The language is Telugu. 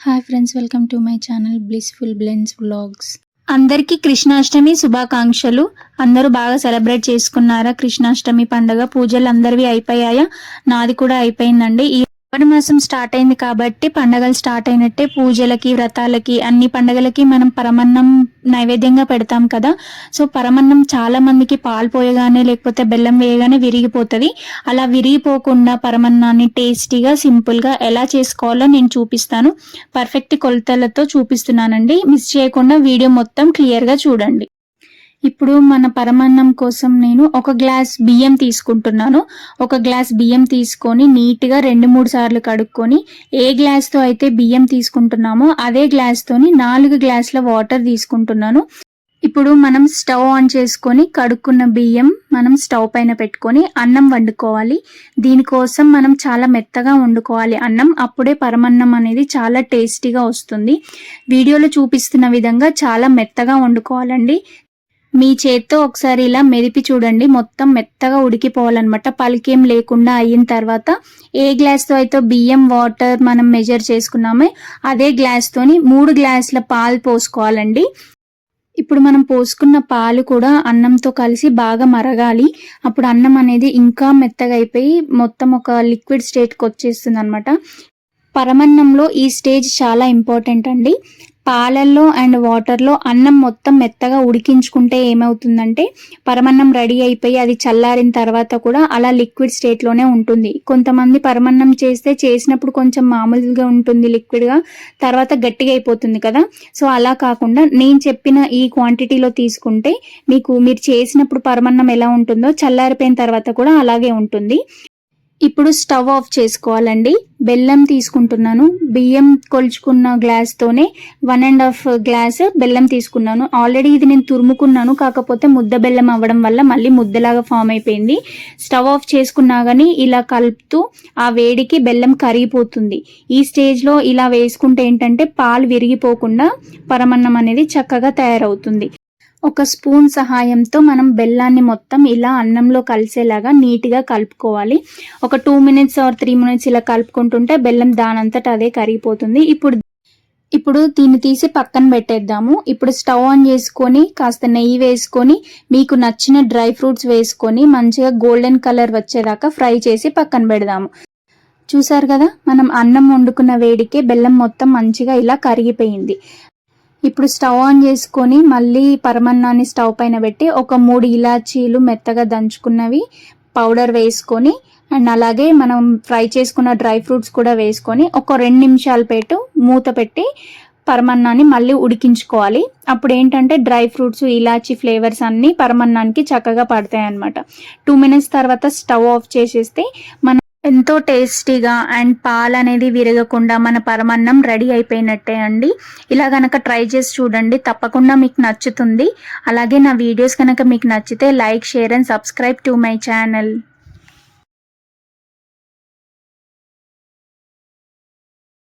Hi friends welcome to my channel blissful blends vlogs అందరికీ కృష్ణాష్టమి శుభాకాంక్షలు. అందరూ బాగా సెలబ్రేట్ చేసుకున్నారా? కృష్ణాష్టమి పండగ పూజలు అందరివి అయిపోయాయా? నాది కూడా అయిపోయిందండి. ఈ శ్రావణ మాసం స్టార్ట్ అయింది కాబట్టి పండగలు స్టార్ట్ అయినట్టే పూజలకి వ్రతాలకి అన్ని పండగలకి మనం పరమన్నం నైవేద్యంగా పెడతాం కదా. సో పరమన్నం చాలా మందికి పాలు పోయగానే లేకపోతే బెల్లం వేయగానే విరిగిపోతుంది. అలా విరిగిపోకుండా పరమన్నాన్ని టేస్టీగా సింపుల్గా ఎలా చేసుకోవాలో నేను చూపిస్తాను. పర్ఫెక్ట్ కొలతలతో చూపిస్తున్నానండి. మిస్ చేయకుండా వీడియో మొత్తం క్లియర్గా చూడండి. ఇప్పుడు మన పరమాన్నం కోసం నేను ఒక గ్లాస్ బియ్యం తీసుకుంటున్నాను. ఒక గ్లాస్ బియ్యం తీసుకొని నీట్గా రెండు మూడు సార్లు కడుక్కొని ఏ గ్లాస్తో అయితే బియ్యం తీసుకుంటున్నామో అదే గ్లాస్తోని నాలుగు గ్లాసుల వాటర్ తీసుకుంటున్నాను. ఇప్పుడు మనం స్టవ్ ఆన్ చేసుకొని కడుక్కున్న బియ్యం మనం స్టవ్ పైన పెట్టుకొని అన్నం వండుకోవాలి. దీనికోసం మనం చాలా మెత్తగా వండుకోవాలి. అన్నం అప్పుడే పరమన్నం అనేది చాలా టేస్టీగా వస్తుంది. వీడియోలో చూపిస్తున్న విధంగా చాలా మెత్తగా వండుకోవాలండి. మీ చేత్తో ఒకసారి ఇలా మెదిపి చూడండి. మొత్తం మెత్తగా ఉడికిపోవాలన్నమాట. పలికేం లేకుండా అయిన తర్వాత ఏ గ్లాస్తో అయితే బియ్యం వాటర్ మనం మెజర్ చేసుకున్నామే అదే గ్లాస్తోని మూడు గ్లాసుల పాలు పోసుకోవాలండి. ఇప్పుడు మనం పోసుకున్న పాలు కూడా అన్నంతో కలిసి బాగా మరగాలి. అప్పుడు అన్నం అనేది ఇంకా మెత్తగా అయిపోయి మొత్తం ఒక లిక్విడ్ స్టేట్కి వచ్చేస్తుంది అనమాట పరమన్నంలో ఈ స్టేజ్ చాలా ఇంపార్టెంట్ అండి. పాలల్లో అండ్ వాటర్లో అన్నం మొత్తం మెత్తగా ఉడికించుకుంటే ఏమవుతుందంటే పరమన్నం రెడీ అయిపోయి అది చల్లారిన తర్వాత కూడా అలా లిక్విడ్ స్టేట్లోనే ఉంటుంది. కొంతమంది పరమన్నం చేస్తే చేసినప్పుడు కొంచెం మామూలుగా ఉంటుంది లిక్విడ్గా తర్వాత గట్టిగా అయిపోతుంది కదా. సో అలా కాకుండా నేను చెప్పిన ఈ క్వాంటిటీలో తీసుకుంటే మీకు మీరు చేసినప్పుడు పరమన్నం ఎలా ఉంటుందో చల్లారిపోయిన తర్వాత కూడా అలాగే ఉంటుంది. ఇప్పుడు స్టవ్ ఆఫ్ చేసుకోవాలండి. బెల్లం తీసుకుంటున్నాను. బియ్యం కొలుచుకున్న గ్లాస్తోనే వన్ అండ్ హాఫ్ గ్లాస్ బెల్లం తీసుకున్నాను. ఆల్రెడీ ఇది నేను తురుముకున్నాను. కాకపోతే ముద్ద బెల్లం అవ్వడం వల్ల మళ్ళీ ముద్దలాగా ఫామ్ అయిపోయింది. స్టవ్ ఆఫ్ చేసుకున్నా కానీ ఇలా కలుపుతూ ఆ వేడికి బెల్లం కరిగిపోతుంది. ఈ స్టేజ్లో ఇలా వేసుకుంటే ఏంటంటే పాలు విరిగిపోకుండా పరమన్నం అనేది చక్కగా తయారవుతుంది. ఒక స్పూన్ సహాయంతో మనం బెల్లాన్ని మొత్తం ఇలా అన్నంలో కలిసేలాగా నీట్గా కలుపుకోవాలి. ఒక two minutes or three minutes ఇలా కలుపుకుంటుంటే బెల్లం దానంతట అదే కరిగిపోతుంది. ఇప్పుడు ఇప్పుడు దీన్ని తీసి పక్కన పెట్టేద్దాము. ఇప్పుడు స్టవ్ ఆన్ చేసుకొని కాస్త నెయ్యి వేసుకొని మీకు నచ్చిన డ్రై ఫ్రూట్స్ వేసుకొని మంచిగా గోల్డెన్ కలర్ వచ్చేదాకా ఫ్రై చేసి పక్కన పెడదాము. చూసారు కదా? మనం అన్నం వండుకున్న వేడికే బెల్లం మొత్తం మంచిగా ఇలా కరిగిపోయింది. ఇప్పుడు స్టవ్ ఆన్ చేసుకొని మళ్ళీ పరమన్నాన్ని స్టవ్ పైన పెట్టి ఒక మూడు ఇలాచీలు మెత్తగా దంచుకున్నవి పౌడర్ వేసుకొని అండ్ అలాగే మనం ఫ్రై చేసుకున్న డ్రై ఫ్రూట్స్ కూడా వేసుకొని ఒక రెండు నిమిషాల పాటు మూత పెట్టి పరమన్నాన్ని మళ్ళీ ఉడికించుకోవాలి. అప్పుడు ఏంటంటే డ్రై ఫ్రూట్స్ ఇలాచీ ఫ్లేవర్స్ అన్నీ పరమన్నానికి చక్కగా పడతాయి అనమాట టూ మినిట్స్ తర్వాత స్టవ్ ఆఫ్ చేసేస్తే మనం ఎంతో టేస్టీగా అండ్ పాలు అనేది విరగకుండా మన పరమన్నం రెడీ అయిపోయినట్టే అండి. ఇలా కనుక ట్రై చేసి చూడండి తప్పకుండా మీకు నచ్చుతుంది. అలాగే నా వీడియోస్ కనుక మీకు నచ్చితే like share and subscribe to my channel.